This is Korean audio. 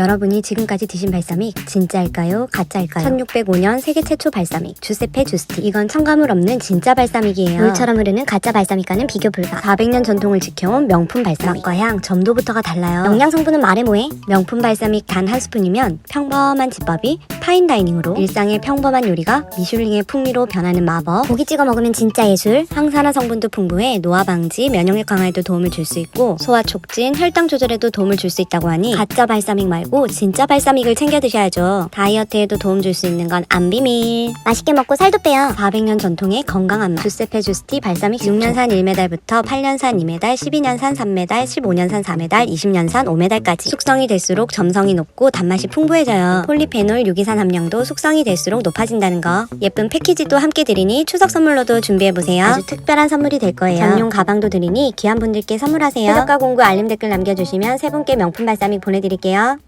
여러분이 지금까지 드신 발사믹 진짜일까요? 가짜일까요? 1605년 세계 최초 발사믹 주세페 주스티 이건 첨가물 없는 진짜 발사믹이에요. 물처럼 흐르는 가짜 발사믹과는 비교 불가. 400년 전통을 지켜온 명품 발사믹. 맛과 향, 점도부터가 달라요. 영양 성분은 말해 뭐해? 명품 발사믹 단 한 스푼이면 평범한 집밥이 파인다이닝으로 일상의 평범한 요리가 미슐링의 풍미로 변하는 마법. 고기 찍어 먹으면 진짜 예술. 항산화 성분도 풍부해 노화 방지, 면역력 강화에도 도움을 줄 수 있고 소화 촉진, 혈당 조절에도 도움을 줄 수 있다고 하니 가짜 발사믹 말고 진짜 발사믹을 챙겨 드셔야죠. 다이어트에도 도움 줄 수 있는 건 안 비밀. 맛있게 먹고 살도 빼요. 400년 전통의 건강한 맛. 주세페 주스티 발사믹 6년산 1메달부터 8년산 2메달, 12년산 3메달, 15년산 4메달, 20년산 5메달까지. 숙성이 될수록 점성이 높고 단맛이 풍부해져요. 폴리페놀 유기산 함량도 숙성이 될수록 높아진다는 거. 예쁜 패키지도 함께 드리니 추석 선물로도 준비해보세요. 아주 특별한 선물이 될 거예요. 전용 가방도 드리니 귀한 분들께 선물하세요. 해석과 공구 알림 댓글 남겨주시면 세 분께 명품 발사믹 보내드릴게요.